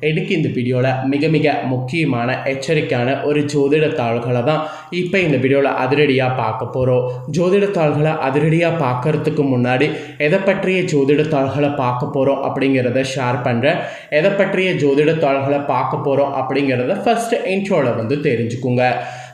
எனக்கு இந்த வீடியோவில் மிக மிக முக்கியமான எச்சரிக்கையான ஒரு ஜோதிடத்தாள்களை தான் இப்போ இந்த வீடியோவில் அதிரடியாக பார்க்க போகிறோம் ஜோதிடத்தாள்களை அதிரடியாக பார்க்கறதுக்கு முன்னாடி எதை பற்றிய ஜோதிடத்தாள்களை பார்க்க போகிறோம் அப்படிங்கிறத ஷேர் பண்ணுறேன் எதை பற்றிய ஜோதிடத்தாள்களை பார்க்க போகிறோம் அப்படிங்கிறத ஃபஸ்ட்டு இன்ட்ரோவில் வந்து தெரிஞ்சுக்குங்க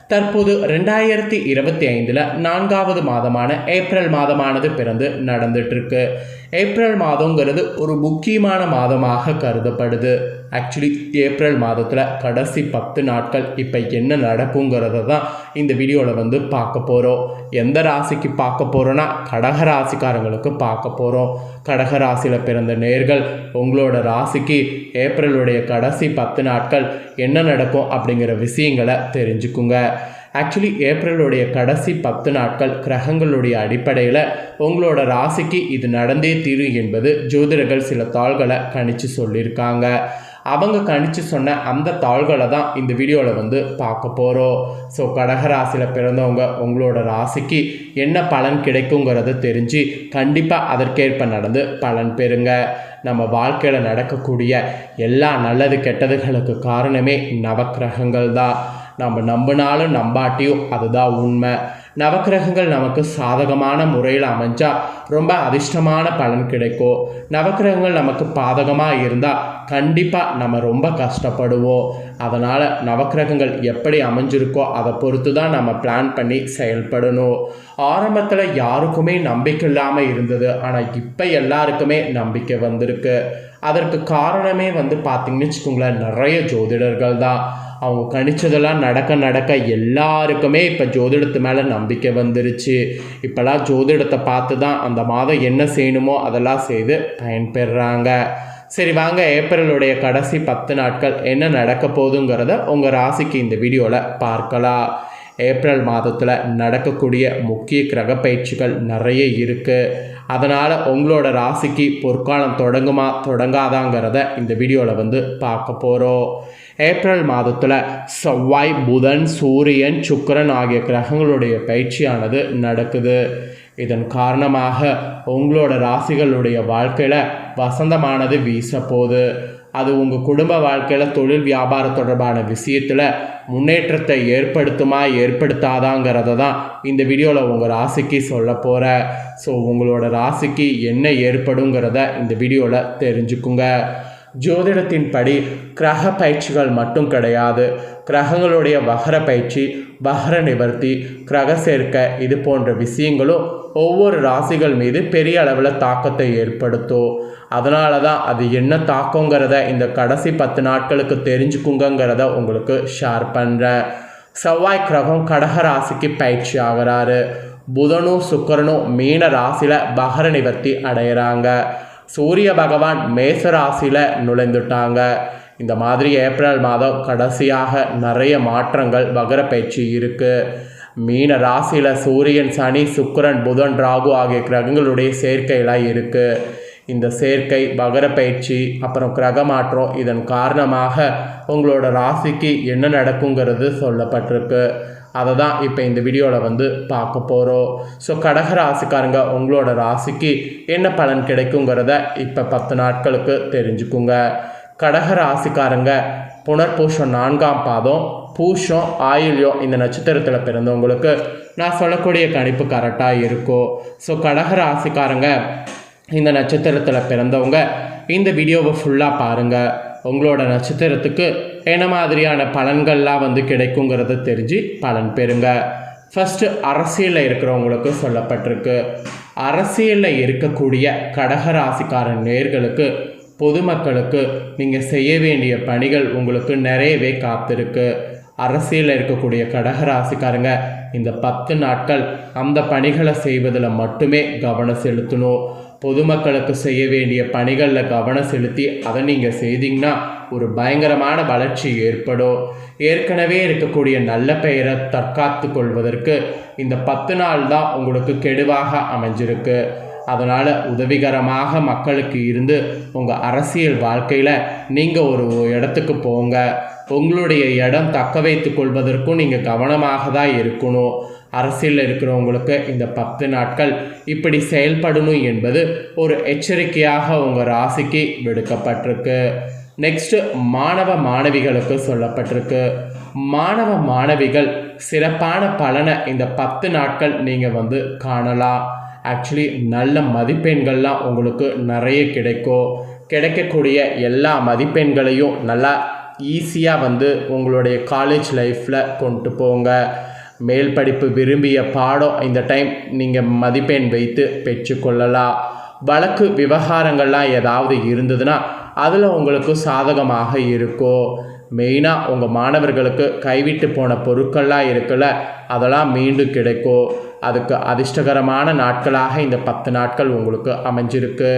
தற்போது ரெண்டாயிரத்தி இருபத்தி ஐந்தில் நான்காவது மாதமான ஏப்ரல் மாதமானது பிறந்து நடந்துட்டுருக்கு ஏப்ரல் மாதங்கிறது ஒரு முக்கியமான மாதமாக கருதப்படுது. ஆக்சுவலி ஏப்ரல் மாதத்தில் கடைசி பத்து நாட்கள் இப்போ என்ன நடக்குங்கிறத தான் இந்த வீடியோவில் வந்து பார்க்க போகிறோம் எந்த ராசிக்கு பார்க்க போகிறோன்னா கடக ராசிக்காரங்களுக்கு பார்க்க போகிறோம் கடக ராசியில் பிறந்த நேர்கள் உங்களோட ராசிக்கு ஏப்ரலுடைய கடைசி பத்து நாட்கள் என்ன நடக்கும் அப்படிங்கிற விஷயங்களை தெரிஞ்சுக்குங்க. ஆக்சுவலி ஏப்ரலுடைய கடைசி பத்து நாட்கள் கிரகங்களுடைய அடிப்படையில் உங்களோட ராசிக்கு இது நடந்தே தீரும் என்பது ஜோதிடர்கள் சில தாள்களை கணிச்சு சொல்லியிருக்காங்க. அவங்க கணிச்சு சொன்ன அந்த தாள்களை தான் இந்த வீடியோவில் வந்து பார்க்க போகிறோம் ஸோ கடகராசியில் பிறந்தவங்க உங்களோட ராசிக்கு என்ன பலன் கிடைக்குங்கிறத தெரிஞ்சு கண்டிப்பாக அதற்கேற்ப நடந்து பலன் பெறுங்க. நம்ம வாழ்க்கையில் நடக்கக்கூடிய எல்லா நல்லது கெட்டதுகளுக்கு காரணமே நவக்கிரகங்கள் தான். நம்ம நம்பினாலும் நம்பாட்டியும் அதுதான் உண்மை. நவக்கிரகங்கள் நமக்கு சாதகமான முறையில் அமைஞ்சால் ரொம்ப அதிர்ஷ்டமான பலன் கிடைக்கும். நவக்கிரகங்கள் நமக்கு பாதகமாக இருந்தால் கண்டிப்பாக நம்ம ரொம்ப கஷ்டப்படுவோம். அதனால் நவக்கிரகங்கள் எப்படி அமைஞ்சிருக்கோ அதை பொறுத்து தான் நம்ம பிளான் பண்ணி செயல்படணும். ஆரம்பத்தில் யாருக்குமே நம்பிக்கை இல்லாமல் இருந்தது. ஆனால் இப்போ எல்லாருக்குமே நம்பிக்கை வந்திருக்கு. அதற்கு காரணமே வந்து பார்த்திங்கன்னு வச்சுக்கோங்களேன் நிறைய ஜோதிடர்கள் தான். அவங்க கணிச்சதெல்லாம் நடக்க நடக்க எல்லாருக்குமே இப்போ ஜோதிடத்து மேலே நம்பிக்கை வந்துருச்சு. இப்போல்லாம் ஜோதிடத்தை பார்த்து தான் அந்த மாதம் என்ன செய்யணுமோ அதெல்லாம் செய்து பயன்பெறாங்க. சரி வாங்க ஏப்ரலுடைய கடைசி பத்து நாட்கள் என்ன நடக்க போகுதுங்கிறத உங்கள் ராசிக்கு இந்த வீடியோவில் பார்க்கலாம். ஏப்ரல் மாதத்தில் நடக்கக்கூடிய முக்கிய கிரக பயிற்சிகள் நிறைய இருக்குது அதனால் உங்களோட ராசிக்கு பொற்காலம் தொடங்குமா தொடங்காதாங்கிறத இந்த வீடியோவில் வந்து பார்க்க போகிறோம் ஏப்ரல் மாதத்தில் செவ்வாய் புதன் சூரியன் சுக்கரன் ஆகிய கிரகங்களுடைய பயிற்சியானது நடக்குது. இதன் காரணமாக உங்களோட ராசிகளுடைய வாழ்க்கையில் வசந்தமானது வீச போகுது அது உங்கள் குடும்ப வாழ்க்கையில் தொழில் வியாபாரம் தொடர்பான விஷயத்தில் முன்னேற்றத்தை ஏற்படுத்துமா ஏற்படுத்தாதாங்கிறத தான் இந்த வீடியோவில் உங்கள் ராசிக்கு சொல்ல போகிறேன் ஸோ உங்களோட ராசிக்கு என்ன ஏற்படுங்கிறத இந்த வீடியோவில் தெரிஞ்சுக்குங்க. ஜோதிடத்தின் படி கிரக பயிற்சிகள் மட்டும் கிடையாது. கிரகங்களுடைய வகர பயிற்சி வகர நிவர்த்தி கிரக சேர்க்கை இது போன்ற விஷயங்களும் ஒவ்வொரு ராசிகள் மீது பெரிய அளவில் தாக்கத்தை ஏற்படுத்தும். அதனால தான் அது என்ன தாக்கங்கிறத இந்த கடைசி பத்து நாட்களுக்கு தெரிஞ்சுக்குங்கிறத உங்களுக்கு ஷேர் பண்ணுறேன் செவ்வாய் கிரகம் கடக ராசிக்கு பயிற்சி ஆகிறாரு. புதனும் சுக்கரனும் மீன ராசியில் பகர நிவர்த்தி அடையிறாங்க. சூரிய பகவான் மேச ராசியில் நுழைந்துட்டாங்க. இந்த மாதிரி ஏப்ரல் மாதம் கடைசியாக நிறைய மாற்றங்கள் வகர பயிற்சி இருக்குது மீன ராசியில் சூரியன் சனி சுக்கரன் புதன் ராகு ஆகிய கிரகங்களுடைய சேர்க்கையெல்லாம் இருக்குது இந்த சேர்க்கை வகர பயிற்சி அப்புறம் கிரக மாற்றம் இதன் காரணமாக உங்களோட ராசிக்கு என்ன நடக்குங்கிறது சொல்லப்பட்டிருக்கு. அதை தான் இப்போ இந்த வீடியோவில் வந்து பார்க்க போகிறோம் ஸோ கடக ராசிக்காரங்க உங்களோட ராசிக்கு என்ன பலன் கிடைக்குங்கிறத இப்போ பத்து நாட்களுக்கு தெரிஞ்சுக்குங்க. கடக ராசிக்காரங்க புனர்பூஷம் நான்காம் பாதம் பூஷம் ஆயுள்யம் இந்த நட்சத்திரத்தில் பிறந்தவங்களுக்கு நான் சொல்லக்கூடிய கணிப்பு கரெக்டாக இருக்கும். ஸோ கடக ராசிக்காரங்க இந்த நட்சத்திரத்தில் பிறந்தவங்க இந்த வீடியோவை ஃபுல்லாக பாருங்கள் உங்களோட நட்சத்திரத்துக்கு என்ன மாதிரியான பலன்கள்லாம் வந்து கிடைக்குங்கிறத தெரிஞ்சு பலன் பெறுங்க. ஃபஸ்ட்டு அரசியலில் இருக்கிறவங்களுக்கு சொல்லப்பட்டிருக்கு. அரசியலில் இருக்கக்கூடிய கடகராசிக்காரன் நேர்களுக்கு பொதுமக்களுக்கு நீங்கள் செய்ய வேண்டிய பணிகள் உங்களுக்கு நிறையவே காத்திருக்கு. அரசியலில் இருக்கக்கூடிய கடகராசிக்காரங்க இந்த பத்து நாட்கள் அந்த பணிகளை செய்வதில் மட்டுமே கவனம் செலுத்தணும். பொதுமக்களுக்கு செய்ய வேண்டிய பணிகளில் கவனம் செலுத்தி அதை நீங்கள் செய்தீங்கன்னா ஒரு பயங்கரமான வளர்ச்சி ஏற்படும். ஏற்கனவே இருக்கக்கூடிய நல்ல பெயரை தற்காத்து கொள்வதற்கு இந்த பத்து நாள் தான் உங்களுக்கு கெடுவாக அமைஞ்சிருக்கு. அதனால் உதவிகரமாக மக்களுக்கு இருந்து உங்கள் அரசியல் வாழ்க்கையில் நீங்கள் ஒரு இடத்துக்கு போங்க. உங்களுடைய இடம் தக்க வைத்து கொள்வதற்கும் நீங்கள் கவனமாக தான் இருக்கணும். அரசியலில் இருக்கிறவங்களுக்கு இந்த பத்து நாட்கள் இப்படி செயல்படணும் என்பது ஒரு எச்சரிக்கையாக உங்கள் ராசிக்கு விடுக்கப்பட்டிருக்கு. நெக்ஸ்ட்டு மாணவ மாணவிகளுக்கு சொல்லப்பட்டிருக்கு. மாணவ மாணவிகள் சிறப்பான பலனை இந்த பத்து நாட்கள் நீங்கள் வந்து காணலாம். ஆக்சுவலி நல்ல மதிப்பெண்கள்லாம் உங்களுக்கு நிறைய கிடைக்கும். கிடைக்கக்கூடிய எல்லா மதிப்பெண்களையும் நல்லா ஈஸியாக வந்து உங்களுடைய காலேஜ் லைஃப்பில் கொண்டு போங்க. மேல் படிப்பு விரும்பிய பாடம் இந்த டைம் நீங்கள் மதிப்பெண் வைத்து பெற்றுக்கொள்ளலாம். வழக்கு விவகாரங்கள்லாம் ஏதாவது இருந்ததுன்னா அதில் உங்களுக்கு சாதகமாக இருக்கும் மெயினாக உங்கள் மாணவர்களுக்கு கைவிட்டு போன பொருட்கள்லாம் இருக்குல்ல அதெல்லாம் மீண்டும் கிடைக்கும் அதுக்கு அதிர்ஷ்டகரமான நாட்களாக இந்த பத்து நாட்கள் உங்களுக்கு அமைஞ்சிருக்கு.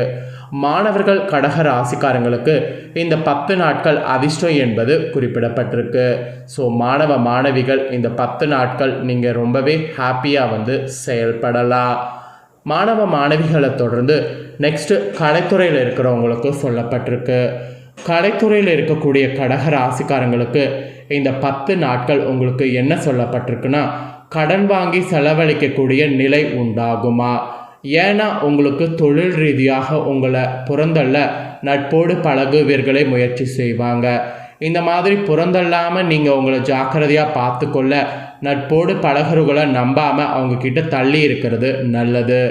மாணவர்கள் கடக ராசிக்காரங்களுக்கு இந்த பத்து நாட்கள் அதிர்ஷ்டம் என்பது குறிப்பிடப்பட்டிருக்கு. ஸோ மாணவ மாணவிகள் இந்த பத்து நாட்கள் நீங்கள் ரொம்பவே ஹாப்பியாக வந்து செயல்படலாம். மாணவ மாணவிகளை தொடர்ந்து நெக்ஸ்ட்டு கலைத்துறையில் இருக்கிறவங்களுக்கு சொல்லப்பட்டிருக்கு. கலைத்துறையில் இருக்கக்கூடிய கடக ராசிக்காரங்களுக்கு இந்த பத்து நாட்கள் உங்களுக்கு என்ன சொல்லப்பட்டிருக்குன்னா கடன் வாங்கி செலவழிக்கக்கூடிய நிலை உண்டாகுமா? ஏன்னா உங்களுக்கு தொழில் ரீதியாக உங்களை புறந்தள்ள நட்போடு பழகுவீர்களை முயற்சி செய்வாங்க. இந்த மாதிரி புறந்தள்ளாமல் நீங்கள் உங்களை ஜாக்கிரதையாக பார்த்துக்கொள்ள நட்போடு பழகுறவங்களை நம்பாமல் அவங்கக்கிட்ட தள்ளி இருக்கிறது நல்லது.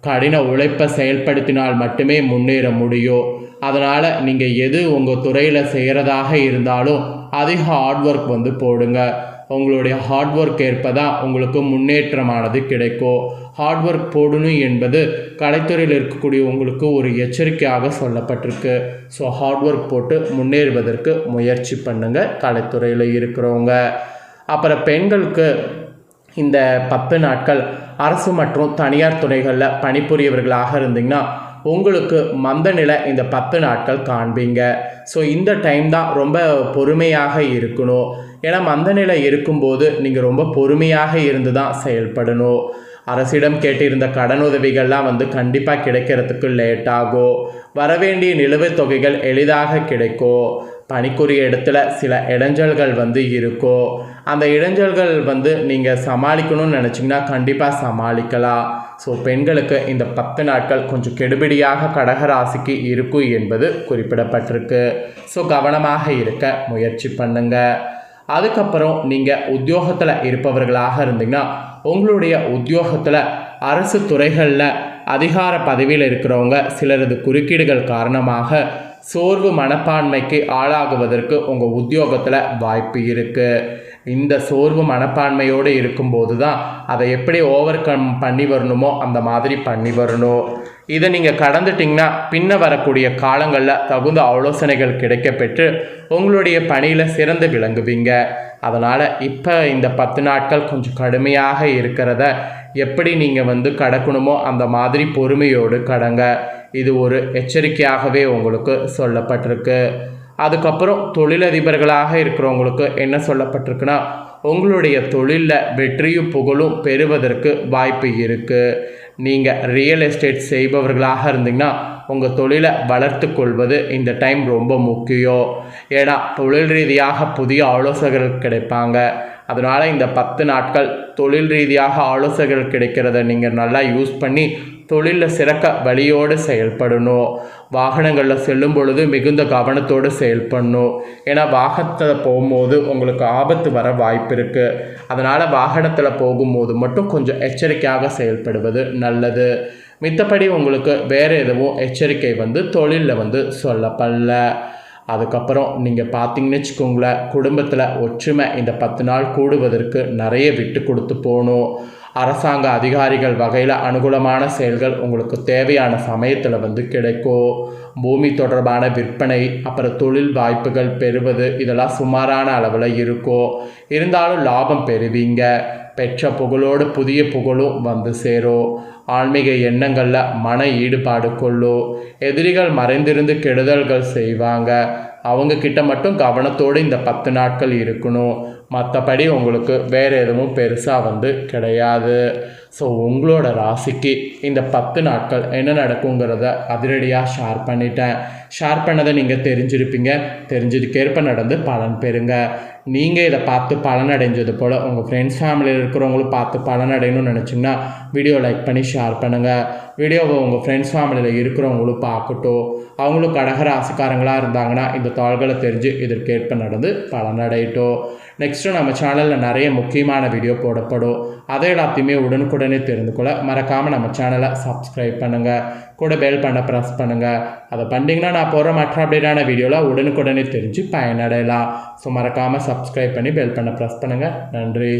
கடின உழைப்பை செயல்படுத்தினால் மட்டுமே முன்னேற முடியும். அதனால் நீங்கள் எது உங்கள் துறையில் செய்கிறதாக இருந்தாலும் அதிக ஹார்ட் ஒர்க் வந்து போடுங்க. உங்களுடைய ஹார்ட் ஒர்க் ஏற்ப தான் உங்களுக்கு முன்னேற்றமானது கிடைக்கும் ஹார்ட் ஒர்க் போடணும் என்பது கலைத்துறையில் இருக்கக்கூடிய உங்களுக்கு ஒரு எச்சரிக்கையாக சொல்லப்பட்டிருக்கு. ஸோ ஹார்ட் ஒர்க் போட்டு முன்னேறுவதற்கு முயற்சி பண்ணுங்கள் கலைத்துறையில் இருக்கிறவங்க. அப்புறம் பெண்களுக்கு இந்த பத்து நாட்கள் அரசு மற்றும் தனியார் துறைகளில் பணிபுரியவர்களாக இருந்தீங்கன்னா உங்களுக்கு மந்த நிலை இந்த பத்து நாட்கள் காண்பீங்க. ஸோ இந்த டைம் தான் ரொம்ப பொறுமையாக இருக்கணும். ஏன்னா மந்த நிலை இருக்கும்போது நீங்கள் ரொம்ப பொறுமையாக இருந்து தான் செயல்படணும். அரசிடம் கேட்டிருந்த கடன் உதவிகள்லாம் வந்து கண்டிப்பாக கிடைக்கிறதுக்கு லேட் ஆகும். வரவேண்டிய நிலுவைத் தொகைகள் எளிதாக கிடைக்கும். பணிக்குரிய இடத்துல சில இடைஞ்சல்கள் வந்து இருக்கும். அந்த இடைஞ்சல்கள் வந்து நீங்கள் சமாளிக்கணும்னு நினச்சிங்கன்னா கண்டிப்பாக சமாளிக்கலாம். ஸோ பெண்களுக்கு இந்த பத்து நாட்கள் கொஞ்சம் கெடுபிடியாக கடகராசிக்கு இருக்கும் என்பது குறிப்பிடப்பட்டிருக்கு. ஸோ கவனமாக இருக்க முயற்சி பண்ணுங்கள் அதுக்கப்புறம் நீங்கள் உத்தியோகத்தில் இருப்பவர்களாக இருந்தீங்கன்னா உங்களுடைய உத்தியோகத்தில் அரசு துறைகளில் அதிகார பதவியில் இருக்கிறவங்க சிலரது குறுக்கீடுகள் காரணமாக சோர்வு மனப்பான்மைக்கு ஆளாகுவதற்கு உங்கள் உத்தியோகத்தில் வாய்ப்பு இருக்குது இந்த சோர்வு மனப்பான்மையோடு இருக்கும்போது தான் அதை எப்படி ஓவர் கம் பண்ணி வரணுமோ அந்த மாதிரி பண்ணி வரணும். இதை நீங்கள் கடந்துட்டிங்கன்னா பின்ன வரக்கூடிய காலங்களில் தகுந்த ஆலோசனைகள் கிடைக்கப்பெற்று உங்களுடைய பணியில் சிறந்து விளங்குவீங்க. அதனால் இப்போ இந்த பத்து நாட்கள் கொஞ்சம் கடுமையாக இருக்கிறத எப்படி நீங்கள் வந்து கடக்கணுமோ அந்த மாதிரி பொறுமையோடு கடங்க. இது ஒரு எச்சரிக்கையாகவே உங்களுக்கு சொல்லப்பட்டிருக்கு. அதுக்கப்புறம் தொழிலதிபர்களாக இருக்கிறவங்களுக்கு என்ன சொல்லப்பட்டிருக்குன்னா உங்களுடைய தொழிலில் வெற்றியும் புகழும் பெறுவதற்கு வாய்ப்பு இருக்குது நீங்கள் ரியல் எஸ்டேட் செய்பவர்களாக இருந்தீங்கன்னா உங்கள் தொழிலை வளர்த்து கொள்வது இந்த டைம் ரொம்ப முக்கியம். ஏன்னா தொழில் ரீதியாக புதிய ஆலோசகர்கள் கிடைப்பாங்க. அதனால் இந்த பத்து நாட்கள் தொழில் ரீதியாக ஆலோசகர்கள் கிடைக்கிறத நீங்கள் நல்லா யூஸ் பண்ணி தொழிலில் சிறக்க வழியோடு செயல்படணும். வாகனங்களில் செல்லும் பொழுது மிகுந்த கவனத்தோடு செயல்படணும். ஏன்னா வாகனத்தில் போகும்போது உங்களுக்கு ஆபத்து வர வாய்ப்பு இருக்குது அதனால் வாகனத்தில் போகும்போது மட்டும் கொஞ்சம் எச்சரிக்கையாக செயல்படுவது நல்லது. மித்தபடி உங்களுக்கு வேறு எதுவும் எச்சரிக்கை வந்து தொழிலில் வந்து சொல்லப்படல அதுக்கப்புறம் நீங்கள் பார்த்தீங்கன்னு வச்சுக்கோங்களேன் குடும்பத்தில் ஒற்றுமை இந்த பத்து நாள் கூடுவதற்கு நிறைய விட்டு கொடுத்து போகணும். அரசாங்க அதிகாரிகள் வகையில் அனுகூலமான செயல்கள் உங்களுக்கு தேவையான சமயத்தில் வந்து கிடைக்கும். பூமி தொடர்பான விற்பனை அப்புறம் தொழில் வாய்ப்புகள் பெறுவது இதெல்லாம் சுமாரான அளவில் இருக்கும். இருந்தாலும் லாபம் பெறுவீங்க. பெற்ற புகழோடு புதிய புகழும் வந்து சேரும் ஆன்மீக எண்ணங்களில் மன ஈடுபாடு கொள்ளும் எதிரிகள் மறைந்திருந்து கெடுதல்கள் செய்வாங்க. அவங்க கிட்ட மட்டும் கவனத்தோடு இந்த பத்து நாட்கள் இருக்கணும். மற்றபடி உங்களுக்கு வேறு எதுவும் பெருசாக வந்து கிடையாது. ஸோ உங்களோட ராசிக்கு இந்த பத்து நாட்கள் என்ன நடக்குங்கிறத அதிரடியாக ஷேர் பண்ணிட்டேன். ஷேர் பண்ணதை நீங்கள் தெரிஞ்சிருப்பீங்க. தெரிஞ்சதுக்கேற்ப நடந்து பலன் பெறுங்க. நீங்கள் இதை பார்த்து பலன் அடைஞ்சது போல் உங்கள் ஃப்ரெண்ட்ஸ் ஃபேமிலியில் இருக்கிறவங்களும் பார்த்து பலன் அடையணும்னு நினச்சிங்கன்னா வீடியோ லைக் பண்ணி ஷேர் பண்ணுங்கள் வீடியோவை உங்கள் ஃப்ரெண்ட்ஸ் ஃபேமிலியில் இருக்கிறவங்களும் பார்க்கட்டும். அவங்களும் கடக ராசிக்காரங்களாக இருந்தாங்கன்னா இந்த தாள்களை தெரிஞ்சு இதற்கேற்ப நடந்து பலனடையட்டும் நெக்ஸ்ட்டு நம்ம சேனலில் நிறைய முக்கியமான வீடியோ போடப்படும். அதை எல்லாத்தையுமே உடனுக்குடன் தெரிந்து கொள்ள மறக்காமல் நம்ம சேனலை சப்ஸ்கிரைப் பண்ணுங்கள் கூட பெல் பண்ண ப்ரெஸ் பண்ணுங்கள் அதை பண்ணிங்கன்னா நான் போகிற மற்ற அப்டேட்டான வீடியோவில் உடனுக்குடனே தெரிஞ்சு பயனடையலாம். ஸோ மறக்காமல் சப்ஸ்கிரைப் பண்ணி பெல் பண்ண ப்ரெஸ் பண்ணுங்கள் நன்றி.